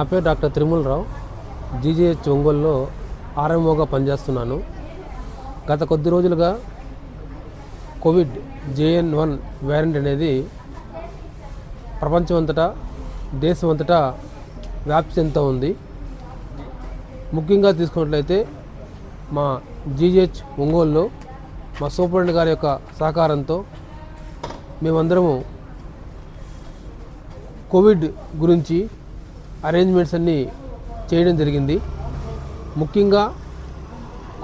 నా పేరు doctor Tirumalarao. GGH ఒంగోలులో ఆర్ఎంఓగా పనిచేస్తున్నాను. గత కొద్ది రోజులుగా కోవిడ్ జేఎన్ వన్ వ్యారెంట్ అనేది ప్రపంచమంతటా దేశమంతటా వ్యాప్తి చెందుతూ ఉంది. ముఖ్యంగా తీసుకున్నట్లయితే మా జీజీహెచ్ ఒంగోలులో మా సూపరింటెండెంట్ గారి యొక్క సహకారంతో మేమందరము కోవిడ్ గురించి అరేంజ్మెంట్స్ అన్నీ చేయడం జరిగింది. ముఖ్యంగా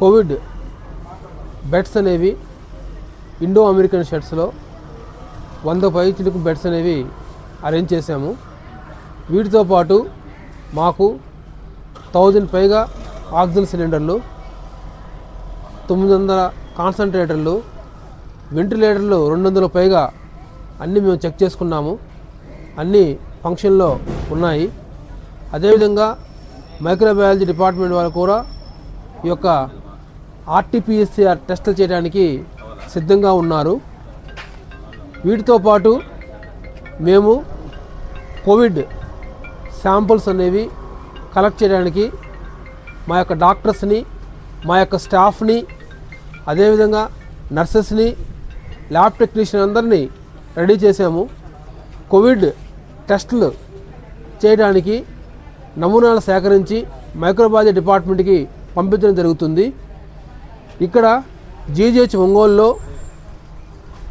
కోవిడ్ బెడ్స్ అనేవి ఇండో అమెరికన్ షర్ట్స్లో వంద పైచులకు బెడ్స్ అనేవి అరేంజ్ చేశాము. వీటితో పాటు మాకు థౌజండ్ పైగా ఆక్సిజన్ సిలిండర్లు తొమ్మిది వందల కాన్సన్ట్రేటర్లు వెంటిలేటర్లు రెండు వందల పైగా అన్నీ మేము చెక్ చేసుకున్నాము. అన్నీ ఫంక్షన్లో ఉన్నాయి. అదేవిధంగా మైక్రోబయాలజీ డిపార్ట్మెంట్ వాళ్ళు కూడా ఈ యొక్క ఆర్టీపీఎస్సీఆర్ టెస్టులు చేయడానికి సిద్ధంగా ఉన్నారు. వీటితో పాటు మేము కోవిడ్ శాంపుల్స్ అనేవి కలెక్ట్ చేయడానికి మా యొక్క డాక్టర్స్ని మా యొక్క స్టాఫ్ని అదేవిధంగా నర్సెస్ని ల్యాబ్ టెక్నీషియన్ అందరినీ రెడీ చేసాము కోవిడ్ టెస్టులు చేయడానికి నమూనాలు సేకరించి మైక్రోబాలజీ డిపార్ట్మెంట్కి పంపించడం జరుగుతుంది. ఇక్కడ జీజీహెచ్ ఒంగోలులో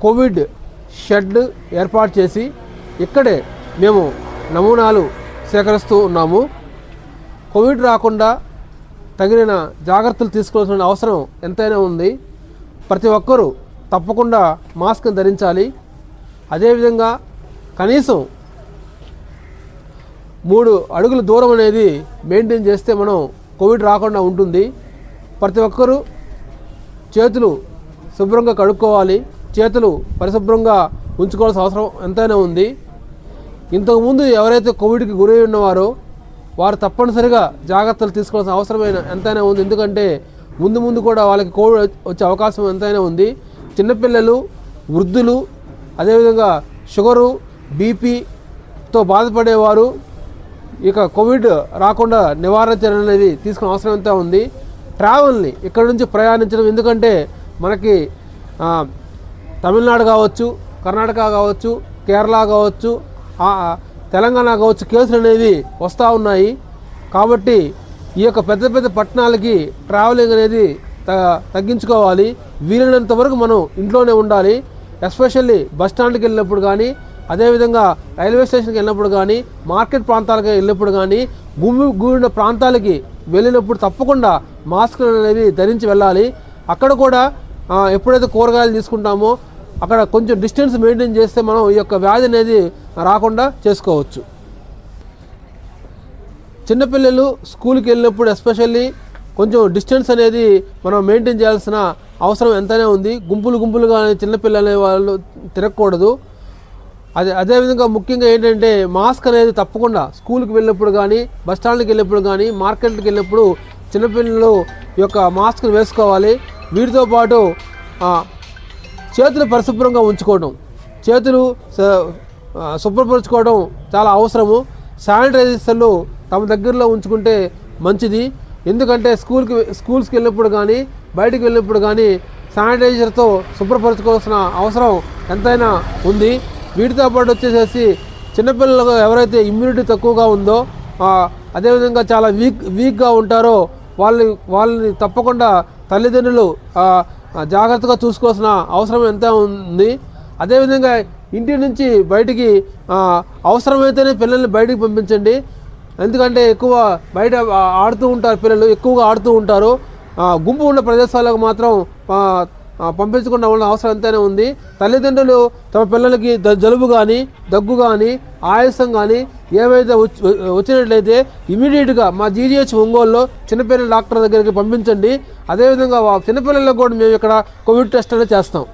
కోవిడ్ షెడ్ ఏర్పాటు చేసి ఇక్కడే మేము నమూనాలు సేకరిస్తూ ఉన్నాము. కోవిడ్ రాకుండా తగిన జాగ్రత్తలు తీసుకోవాల్సిన అవసరం ఎంతైనా ఉంది. ప్రతి ఒక్కరూ తప్పకుండా మాస్క్ ధరించాలి. అదేవిధంగా కనీసం మూడు అడుగుల దూరం అనేది మెయింటైన్ చేస్తే మనం కోవిడ్ రాకుండా ఉంటుంది. ప్రతి ఒక్కరూ చేతులు శుభ్రంగా కడుక్కోవాలి. చేతులు పరిశుభ్రంగా ఉంచుకోవాల్సిన అవసరం ఎంతైనా ఉంది. ఇంతకుముందు ఎవరైతే కోవిడ్కి గురై ఉన్నవారో వారు తప్పనిసరిగా జాగ్రత్తలు తీసుకోవాల్సిన అవసరమైన ఎంతైనా ఉంది. ఎందుకంటే ముందు ముందు కూడా వాళ్ళకి కోవిడ్ వచ్చే అవకాశం ఎంతైనా ఉంది. చిన్నపిల్లలు వృద్ధులు అదేవిధంగా షుగరు బీపీతో బాధపడేవారు ఇక కోవిడ్ రాకుండా నివారణ చర్యలు అనేది తీసుకునే అవసరం ఎంత ఉంది. ట్రావెల్ని ఇక్కడ నుంచి ప్రయాణించడం ఎందుకంటే మనకి తమిళనాడు కావచ్చు కర్ణాటక కావచ్చు కేరళ కావచ్చు తెలంగాణ కావచ్చు కేసులు అనేవి వస్తూ ఉన్నాయి. కాబట్టి ఈ యొక్క పెద్ద పెద్ద పట్టణాలకి ట్రావెలింగ్ అనేది త- తగ్గించుకోవాలి. వీలైనంత వరకు మనం ఇంట్లోనే ఉండాలి. ఎస్పెషల్లీ బస్ స్టాండ్కి వెళ్ళినప్పుడు కానీ అదేవిధంగా రైల్వే స్టేషన్కి వెళ్ళినప్పుడు కానీ మార్కెట్ ప్రాంతాలకు వెళ్ళినప్పుడు కానీ గుమ్మి గూడిన ప్రాంతాలకి వెళ్ళినప్పుడు తప్పకుండా మాస్క్ అనేది ధరించి వెళ్ళాలి. అక్కడ కూడా ఎప్పుడైతే కూరగాయలు తీసుకుంటామో అక్కడ కొంచెం డిస్టెన్స్ మెయింటైన్ చేస్తే మనం ఈ యొక్క వ్యాధి అనేది రాకుండా చేసుకోవచ్చు. చిన్నపిల్లలు స్కూల్కి వెళ్ళినప్పుడు ఎస్పెషల్లీ కొంచెం డిస్టెన్స్ అనేది మనం మెయింటైన్ చేయాల్సిన అవసరం ఎంతనే ఉంది. గుంపులు గుంపులుగా చిన్నపిల్లలు వాళ్ళు తిరగకూడదు. అదే అదేవిధంగా ముఖ్యంగా ఏంటంటే మాస్క్ అనేది తప్పకుండా స్కూల్కి వెళ్ళినప్పుడు కానీ బస్ స్టాండ్కి వెళ్ళినప్పుడు కానీ మార్కెట్కి వెళ్ళినప్పుడు చిన్నపిల్లలు యొక్క మాస్క్ను వేసుకోవాలి. వీటితో పాటు చేతులు పరిశుభ్రంగా ఉంచుకోవడం. చేతులు శుభ్రపరచుకోవడం చాలా అవసరము. శానిటైజర్లు తమ దగ్గరలో ఉంచుకుంటే మంచిది. ఎందుకంటే స్కూల్కి స్కూల్స్కి వెళ్ళినప్పుడు కానీ బయటికి వెళ్ళినప్పుడు కానీ శానిటైజర్తో శుభ్రపరచుకోవాల్సిన అవసరం ఎంతైనా ఉంది. వీటితో పాటు వచ్చేసేసి చిన్నపిల్లలకు ఎవరైతే ఇమ్యూనిటీ తక్కువగా ఉందో అదేవిధంగా చాలా వీక్ వీక్గా ఉంటారో వాళ్ళని వాళ్ళని తప్పకుండా తల్లిదండ్రులు జాగ్రత్తగా చూసుకోవాల్సిన అవసరం ఎంత ఉంది. అదేవిధంగా ఇంటి నుంచి బయటికి అవసరమైతేనే పిల్లల్ని బయటికి పంపించండి. ఎందుకంటే ఎక్కువ బయట ఆడుతూ ఉంటారు పిల్లలు ఎక్కువగా ఆడుతూ ఉంటారు. గుంపు ఉన్న ప్రదేశాలకు మాత్రం పంపించకుండా ఉన్న అవసరం ఎంతైనా ఉంది. తల్లిదండ్రులు తమ పిల్లలకి జలుబు కానీ దగ్గు కానీ ఆయాసం కానీ ఏవైతే వచ్చి- వచ్చినట్లయితే ఇమీడియట్గా మా జీజీహెచ్ ఒంగోలులో చిన్నపిల్లల డాక్టర్ దగ్గరికి పంపించండి. అదేవిధంగా చిన్నపిల్లలకు కూడా మేము ఇక్కడ కోవిడ్ టెస్ట్ అనేది చేస్తాం.